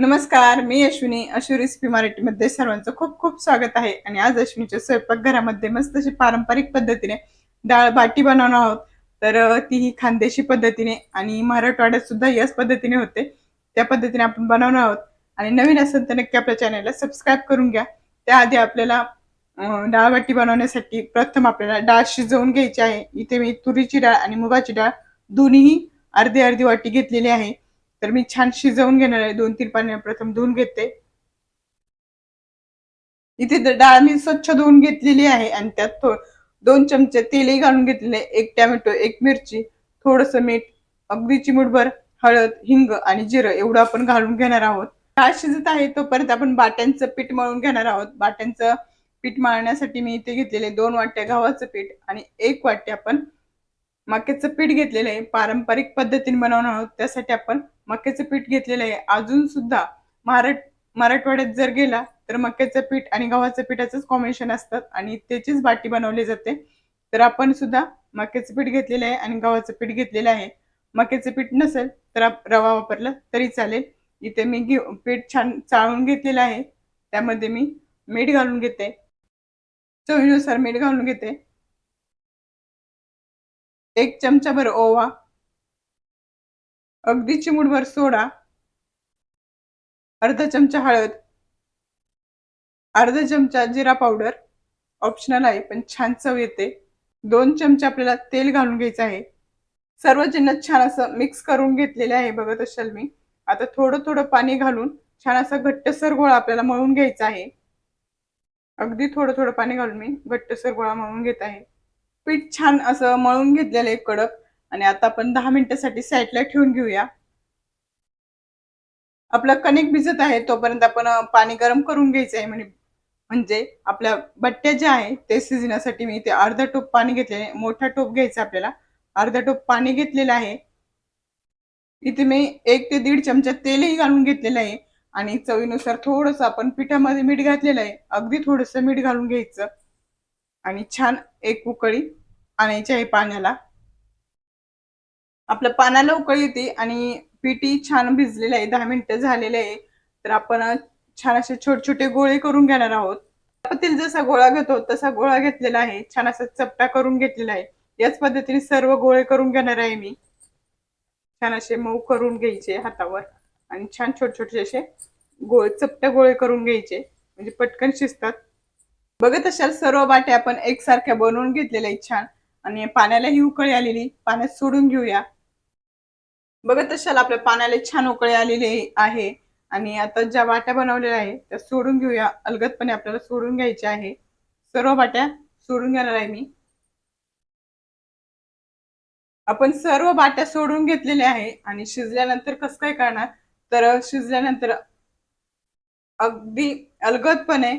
नमस्कार मी अश्विनी. अशी रेसिपी मराठीमध्ये सर्वांचं खूप खूप स्वागत आहे. आणि आज अश्विनीच्या स्वयंपाकघरामध्ये मस्त अशी पारंपरिक पद्धतीने डाळ बाटी बनवणार आहोत. तर ती तीही खानदेशी पद्धतीने आणि मराठवाड्यात सुद्धा याच पद्धतीने होते. त्या पद्धतीने आपण बनवणार आहोत. आणि नवीन असेल तर नक्की आपल्या चॅनलला सबस्क्राईब करून घ्या. त्याआधी आपल्याला डाळ बाटी बनवण्यासाठी प्रथम आपल्याला डाळ शिजवून घ्यायची आहे. इथे मी तुरीची डाळ आणि मुगाची डाळ दोन्हीही अर्धी अर्धी वाटी घेतलेली आहे. तर मी छान शिजवून घेणार आहे. दोन तीन पाणी प्रथम धुवून घेते. इथे डाळ मी स्वच्छ धुवून घेतलेली आहे आणि त्यात थो- दोन चमचे तेलही घालून घेतलेले एक टॅमॅटो एक मिरची थोडस मीठ अगदी चिमुटभर हळद हिंग आणि जिरं एवढं आपण घालून घेणार आहोत. डाळ शिजत आहे तोपर्यंत आपण बाट्यांचं पीठ मळून घेणार आहोत. बाट्यांचं पीठ मळण्यासाठी मी इथे घेतलेले दोन वाट्या गव्हाचं पीठ आणि एक वाटी आपण मक्याचं पीठ घेतलेलं आहे. पारंपरिक पद्धतीने बनवणार आहोत. त्यासाठी आपण मक्याचं पीठ घेतलेलं आहे. अजून सुद्धा महाराट मराठवाड्यात जर गेला तर मक्याचं पीठ आणि गव्हाचं पिठाचंच कॉम्बिनेशन असतात आणि त्याचीच बाटी बनवली जाते. तर आपण सुद्धा मक्याचं पीठ घेतलेलं आहे आणि गव्हाचं पीठ घेतलेलं आहे. मक्याचं पीठ नसेल तर रवा वापरला तरी चालेल. इथे मी घेऊ पीठ छान चाळून घेतलेलं आहे. त्यामध्ये मी मीठ घालून घेते. चवीनुसार मीठ घालून घेते. एक चमचाभर ओवा. अगदी चिमूटभर सोडा. अर्धा चमचा हळद. अर्धा चमचा जिरा पावडर. ऑप्शनल आहे पण छान चव येते. दोन चमचे आपल्याला तेल घालून घ्यायचं आहे. सर्व जिन्नस छान असं मिक्स करून घेतलेले आहे बघत असाल मी. आता थोडं थोडं पाणी घालून छान असा घट्टसर गोळा आपल्याला मळून घ्यायचा आहे. अगदी थोडं थोडं पाणी घालून मी घट्टसर गोळा मळून घेत आहे. पीठ छान असं मळून घेतलेलं आहे कडक. आणि आता आपण दहा मिनिटासाठी साईडला ठेवून घेऊया. आपलं कणिक भिजत आहे तोपर्यंत आपण पाणी गरम करून घ्यायचं आहे. म्हणजे म्हणजे आपल्या बट्ट्या ज्या आहे ते शिजण्यासाठी मी ते अर्धा टोप पाणी घेतले मोठा टोप घ्यायचा आपल्याला. अर्धा टोप पाणी घेतलेलं आहे. इथे मी एक ते दीड चमचा तेलही घालून घेतलेलं आहे. आणि चवीनुसार थोडंसं आपण पिठामध्ये मीठ घातलेलं आहे. अगदी थोडंसं मीठ घालून घ्यायचं. आणि छान एक उकळी आणायची आहे पाण्याला. आपलं पाण्याला उकळी होती आणि पिठी छान भिजलेलं आहे दहा मिनिटं झालेले आहे. तर आपण छान असे छोटे छोटे गोळे करून घेणार आहोत. पतील जसा गोळा घेतो तसा गोळा घेतलेला आहे. छान असा चपटा करून घेतलेला आहे. याच पद्धतीने सर्व गोळे करून घेणार आहे मी. छान असे मऊ करून घ्यायचे हातावर आणि छान छोटे छोटे असे गोळे चपट्या गोळे करून घ्यायचे. म्हणजे पटकन शिजतात. बघत असाल सर्व बाटे आपण एकसारख्या बनवून घेतलेल्या छान. आणि पाण्याला ही उकळी आलेली. पाण्यात सोडून घेऊया. बघत असाल आपल्या पाण्याला छान उकळी आलेली आहे. आणि आता ज्या वाट्या बनवलेल्या आहे त्या सोडून घेऊया. अलगदपणे आपल्याला सोडून घ्यायच्या आहे. सर्व वाट्या सोडून घेणार आहे मी. आपण सर्व बाट्या सोडून घेतलेल्या आहे. आणि शिजल्यानंतर कसं काय करणार? तर शिजल्यानंतर अगदी अलगदपणे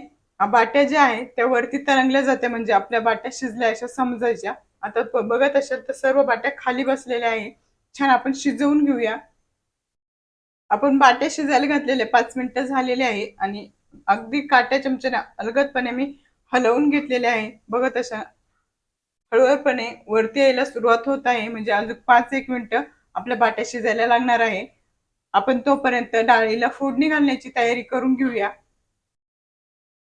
बाट्या ज्या आहेत त्या वरती तरंगल्या जाते म्हणजे आपल्या बाट्या शिजल्या अशा समजायच्या. आता बघत असेल तर सर्व बाट्या खाली बसलेल्या आहे छान आपण शिजवून घेऊया. आपण बाट्या शिजायला घातलेले पाच मिनिटं झालेले आहे आणि अगदी काट्या चमच्याने अलगदपणे मी हलवून घेतलेले आहे बघत अशा हळूवारपणे वरती यायला सुरुवात होत आहे. म्हणजे अजून पाच एक मिनिटं आपल्या बाट्या शिजायला लागणार आहे. आपण तोपर्यंत डाळीला फोडणी घालण्याची तयारी करून घेऊया.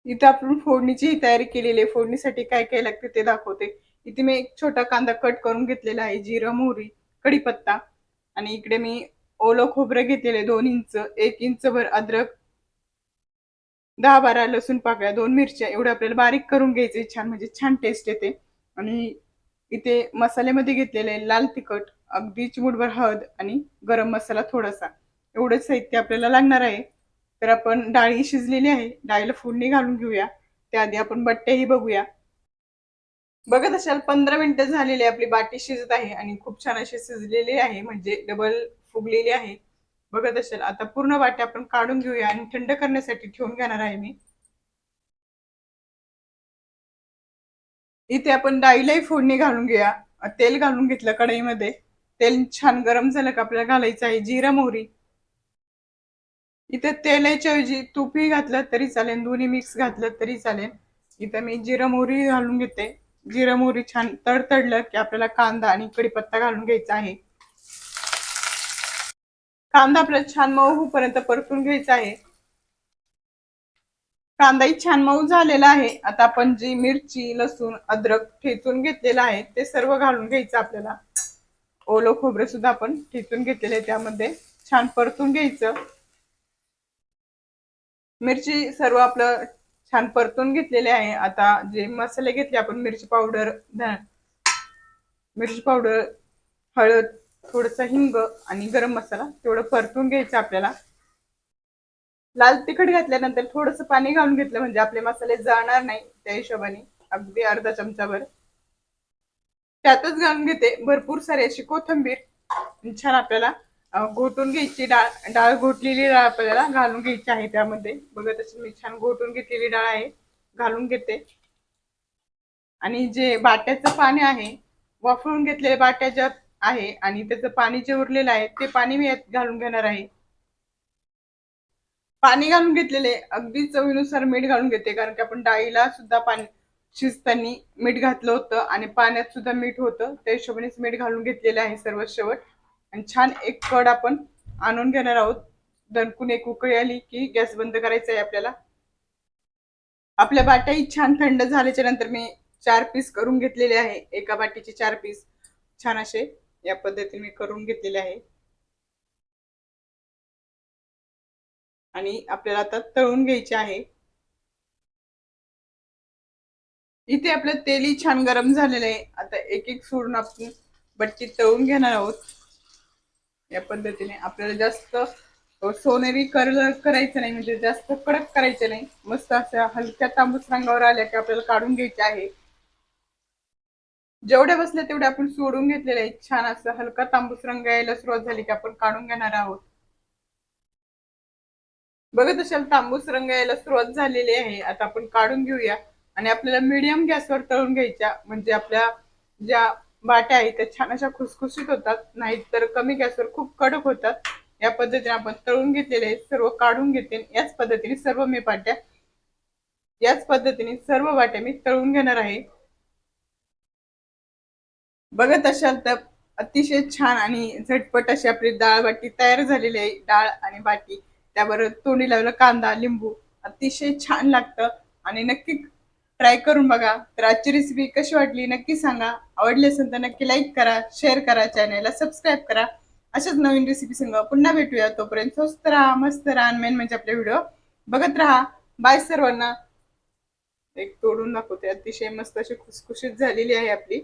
इथं आपण फोडणीचीही तयारी केलेली आहे. फोडणीसाठी काय काय लागते ते दाखवते. इथे मी एक छोटा कांदा कट करून घेतलेला आहे. जिरं मोहरी कढीपत्ता आणि इकडे मी ओलं खोबरं घेतलेले दोन इंच एक इंच भर अद्रक दहा बारा लसूण पाकळ्या दोन मिरच्या एवढं आपल्याला बारीक करून घ्यायचे छान म्हणजे छान टेस्ट येते. आणि इथे मसाल्यामध्ये घेतलेले लाल तिखट अगदी चिमूटभर हळद आणि गरम मसाला थोडासा. एवढंच साहित्य आपल्याला लागणार आहे. तर आपण डाळी शिजलेली आहे. डाळीला फोडणी घालून घेऊया. त्याआधी आपण बट्ट्याही बघूया. बघत असाल पंधरा मिनिटं झालेली आहे, आपली बाटी शिजत आहे आणि खूप छान अशी शिजलेली आहे. म्हणजे डबल फुगलेली आहे. बघत असाल आता पूर्ण वाटी आपण काढून घेऊया आणि थंड करण्यासाठी ठेवून घेणार आहे मी. इथे आपण डाळीलाही फोडणी घालून घेऊया. तेल घालून घेतलं कढईमध्ये. तेल छान गरम झालं का आपल्याला घालायचं आहे. जिरा मोहरी. इथे तेलाच्या ऐवजी तूपही घातलं तरी चालेल दोन्ही मिक्स घातलं तरी चालेल. इथं मी जिरं मोहरी घालून घेते. जिरं मोहरी छान तडतडलं की आपल्याला कांदा आणि कढीपत्ता घालून घ्यायचा आहे. कांदा आपल्याला छान मऊ पर्यंत परतून घ्यायचा आहे. कांदाही छान मऊ झालेला आहे. आता आपण जी मिरची लसूण अद्रक ठेचून घेतलेलं आहे ते सर्व घालून घ्यायचं आपल्याला. ओलं खोबरं सुद्धा आपण ठेचून घेतलेलं आहे त्यामध्ये. छान परतून घ्यायचं. मिरची सर्व आपलं छान परतून घेतलेले आहे. आता जे मसाले घेतले आपण मिरची पावडर मिरची पावडर हळद थोडस हिंग आणि गरम मसाला तेवढं परतून घ्यायचं आपल्याला. लाल तिखट घातल्यानंतर थोडस पाणी घालून घेतलं म्हणजे आपले मसाले जाणार नाही त्या हिशोबाने. अगदी अर्धा चमचाभर. त्यातच घालून घेते. भरपूर सारी अशी कोथंबीर. छान आपल्याला घोटून घ्यायची डाळ डाळ घोटलेली डाळ आपल्याला घालून घ्यायची आहे त्यामध्ये. बघत असेल मी छान घोटून घेतलेली डाळ आहे घालून घेते. आणि जे बाट्याचं पाणी आहे वाफळून घेतलेले बाट्याच्यात आहे आणि त्याचं पाणी जे उरलेलं आहे ते पाणी मी यात घालून घेणार आहे. पाणी घालून घेतलेले अगदी चवीनुसार मीठ घालून घेते कारण की आपण डाळीला सुद्धा पाणी शिजताना मीठ घातलं होतं आणि पाण्यात सुद्धा मीठ होतं. त्या हिशोबानेच मीठ घालून घेतलेलं आहे सर्व शेवट. आणि छान एक कड आपण आणून घेणार आहोत. दणकून एक उकळी आली की गॅस बंद करायचा आहे आपल्याला. आपल्या बाट्याही छान थंड झाल्याच्यानंतर मी चार पीस करून घेतलेले आहे. एका बाटीचे चार पीस छान असे या पद्धतीने मी करून घेतलेले आहे. आणि आपल्याला आता तळून घ्यायचे आहे. इथे आपलं तेलही छान गरम झालेलं आहे. आता एक एक सोडून आपण बटकी तळून घेणार आहोत. या पद्धतीने आपल्याला जास्त सोनेरी कलर करायचं नाही म्हणजे जास्त कडक करायचं नाही. मस्त अशा हलक्या तांबूस रंगावर आल्या की आपल्याला काढून घ्यायचे आहे. जेवढ्या बसल्या तेवढ्या आपण सोडून घेतलेले आहे. छान असं हलका तांबूस रंग यायला सुरुवात झाली की आपण काढून घेणार आहोत. बघत असाल तांबूस रंग यायला सुरुवात झालेली आहे. आता आपण काढून घेऊया. आणि आपल्याला मीडियम गॅसवर तळून घ्यायच्या म्हणजे आपल्या ज्या बाट्या आहेत त्या छान अशा खुसखुशीत होतात. नाहीत तर कमी गॅसवर खूप कडक होतात. या पद्धतीने आपण तळून घेतलेले आहेत सर्व काढून घेते. याच पद्धतीने सर्व मी बाट्या याच पद्धतीने सर्व बाट्या मी तळून घेणार आहे. बघत असाल तर अतिशय छान आणि झटपट अशी आपली डाळ बाटी तयार झालेली आहे. डाळ आणि बाटी त्यावर तोंडी लावलं कांदा लिंबू अतिशय छान लागतं. आणि नक्की ट्राय करून बघा. तर आजची रेसिपी कशी वाटली नक्की सांगा. आवडली असेल तर नक्की लाईक करा शेअर करा चॅनलला सबस्क्राईब करा. अशाच नवीन रेसिपी संग पुन्हा भेटूया. तोपर्यंत स्वस्त राहा मस्त राहा मेन म्हणजे आपले व्हिडिओ बघत राहा. बाय सर्वांना. एक तोडून दाखवते. अतिशय मस्त अशी खुसखुशीत झालेली आहे आपली.